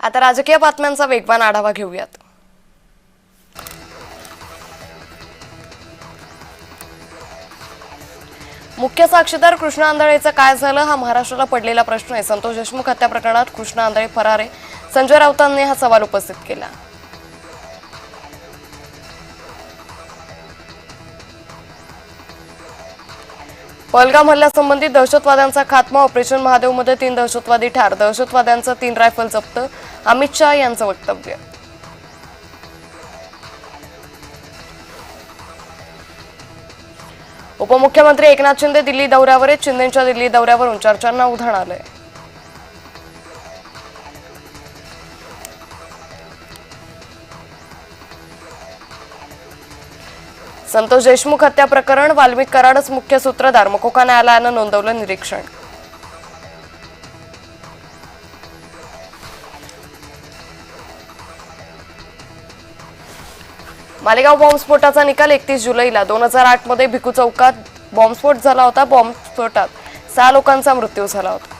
आता राजकीय बातम्यांचा वेगवान आढावा घेऊयात. मुख्य साक्षीदार कृष्णा आंधळेचं काय झालं? हा महाराष्ट्राला पडलेला प्रश्न आहे. संतोष देशमुख हत्या प्रकरणात कृष्णा आंधळे फरारे संजय राऊतांनी हा सवाल उपस्थित केला. पलगाम हल्ल्यासंबंधी दहशतवाद्यांचा खात्मा ऑपरेशन महादेवमध्ये तीन दहशतवादी ठार दहशतवाद्यांचं तीन रायफल जप्त अमित शहा यांचं वक्तव्य. उपमुख्यमंत्री एकनाथ शिंदे दिल्ली दौऱ्यावर आहेत. शिंदेच्या दिल्ली दौऱ्यावरून चर्चांना उधाण आलंय. संतोष देशमुख हत्या प्रकरण वाल्मिक कराडच मुख्य सूत्रधार. मकोका न्यायालयानं नोंदवलं निरीक्षण. मालेगाव बॉम्बस्फोटाचा निकाल एकतीस जुलैला. दोन हजार आठमध्ये भिकू चौकात बॉम्बस्फोट झाला होता. बॉम्बस्फोटात सहा लोकांचा मृत्यू झाला होता.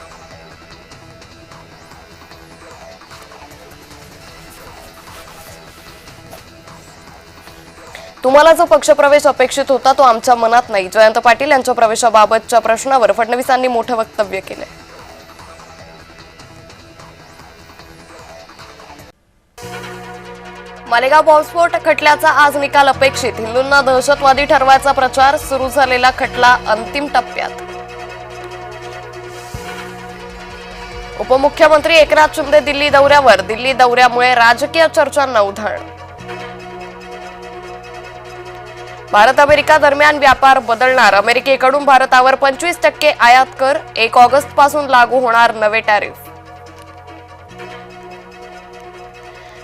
तुम्हाला जो पक्षप्रवेश अपेक्षित होता तो आमच्या मनात नाही. जयंत पाटील यांच्या प्रवेशाबाबतच्या प्रश्नावर फडणवीसांनी मोठं वक्तव्य केलंय. मालेगाव बॉम्बस्फोट खटल्याचा आज निकाल अपेक्षित. हिंदूंना दहशतवादी ठरवायचा प्रचार सुरू झालेला खटला अंतिम टप्प्यात. उपमुख्यमंत्री एकनाथ शिंदे दिल्ली दौऱ्यावर. दिल्ली दौऱ्यामुळे राजकीय चर्चांना उधाण भारत अमेरिका दरम्यान व्यापार बदलणार. अमेरिकेकडून भारतावर पंचवीस टक्के आयात कर. एक ऑगस्टपासून लागू होणार नवे टॅरिफ.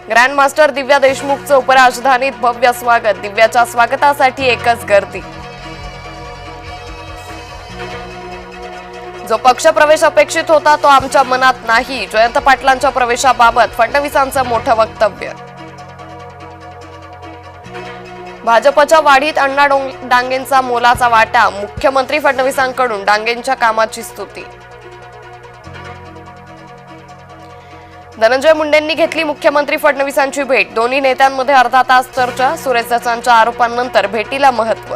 ग्रँडमास्टर दिव्या देशमुखचं उपराजधानीत भव्य स्वागत. दिव्याच्या स्वागतासाठी एकच गर्दी. जो पक्षप्रवेश अपेक्षित होता तो आमच्या मनात नाही. जयंत पाटलांच्या प्रवेशाबाबत फडणवीसांचं मोठं वक्तव्य. भाजपच्या वाढीत अण्णा डोंग- डांगेंचा मोलाचा वाटा मुख्यमंत्री फडणवीसांकडून डांगेंच्या कामाची स्तुती. धनंजय मुंडेंनी घेतली मुख्यमंत्री फडणवीसांची भेट. दोन्ही नेत्यांमध्ये अर्धा तास चर्चा सुरेश दसांच्या आरोपांनंतर भेटीला महत्त्व.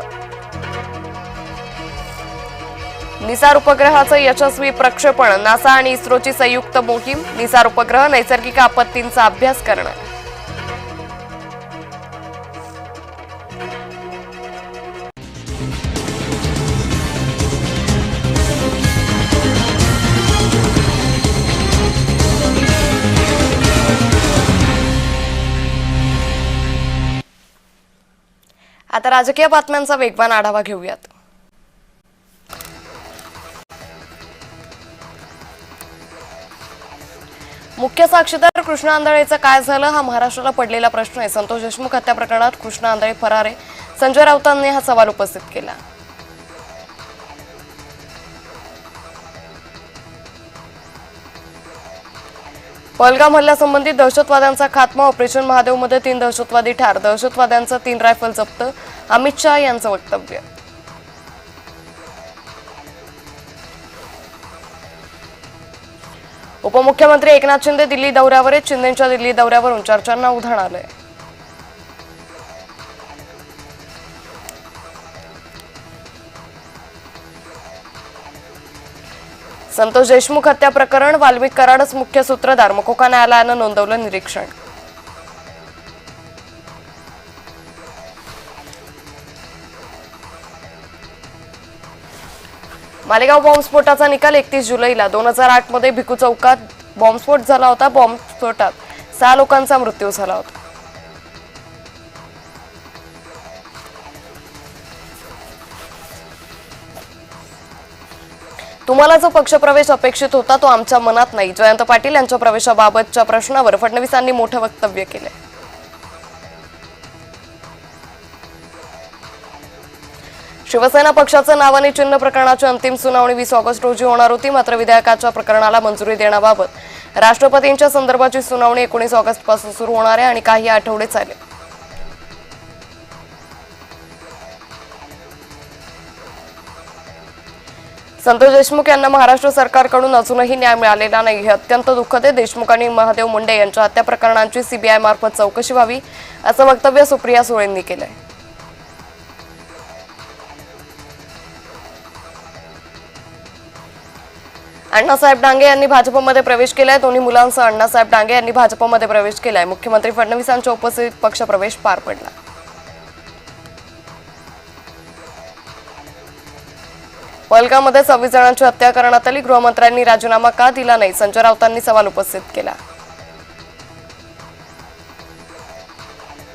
निसार उपग्रहाचं यशस्वी प्रक्षेपण नासा आणि इस्रोची संयुक्त मोहीम निसार उपग्रह नैसर्गिक आपत्तींचा अभ्यास करणं आता राजकीय बातम्यांचा वेगवान आढावा घेऊयात. मुख्य साक्षीदार कृष्ण आंधळेचं काय झालं? हा महाराष्ट्राला पडलेला प्रश्न आहे. संतोष देशमुख हत्या प्रकरणात कृष्ण आंधळे फरारे संजय राऊतांनी हा सवाल उपस्थित केला. पलगाम हल्ल्यासंबंधी दहशतवाद्यांचा खात्मा ऑपरेशन महादेवमध्ये तीन दहशतवादी ठार दहशतवाद्यांचं तीन रायफल जप्त अमित शहा यांचं वक्तव्य. उपमुख्यमंत्री एकनाथ शिंदे दिल्ली दौऱ्यावर आहेत. शिंदेच्या दिल्ली दौऱ्यावरून चर्चांना उधाण आलंय. संतोष देशमुख हत्या प्रकरण वाल्मिक कराडच मुख्य सूत्रधार. मकोका न्यायालयानं नोंदवलं निरीक्षण. मालेगाव बॉम्बस्फोटाचा निकाल एकतीस जुलैला. दोन हजार आठमध्ये भिकू चौकात बॉम्बस्फोट झाला होता. बॉम्बस्फोटात सहा लोकांचा मृत्यू झाला होता. तुम्हाला जो पक्षप्रवेश अपेक्षित होता तो आमच्या मनात नाही. जयंत पाटील यांच्या प्रवेशाबाबतच्या प्रश्नावर फडणवीसांनी मोठं वक्तव्य केलंय. शिवसेना पक्षाचं नाव आणि चिन्ह प्रकरणाची अंतिम सुनावणी वीस ऑगस्ट रोजी होणार होती. मात्र विधेयकाच्या प्रकरणाला मंजुरी देण्याबाबत राष्ट्रपतींच्या संदर्भाची सुनावणी एकोणीस ऑगस्टपासून सुरू होणार आहे आणि काही आठवडे चालेल. संतोष देशमुख यांना महाराष्ट्र सरकारकडून अजूनही न्याय मिळालेला नाही हे अत्यंत दुःखद आहे. देशमुख आणि महादेव मुंडे यांच्या हत्या प्रकरणांची सीबीआय मार्फत चौकशी व्हावी असं वक्तव्य सुप्रिया सुळेंनी केलंय. अण्णासाहेब डांगे यांनी भाजपमध्ये प्रवेश केलाय. दोन्ही मुलांसह अण्णासाहेब डांगे यांनी भाजपमध्ये प्रवेश केलाय. मुख्यमंत्री फडणवीसांच्या उपस्थितीत पक्षप्रवेश पार पडला. पहलगाममध्ये सव्वीस जणांची हत्या करण्यात आली. गृहमंत्र्यांनी राजीनामा का दिला नाही? संजय राऊतांनी सवाल उपस्थित केला.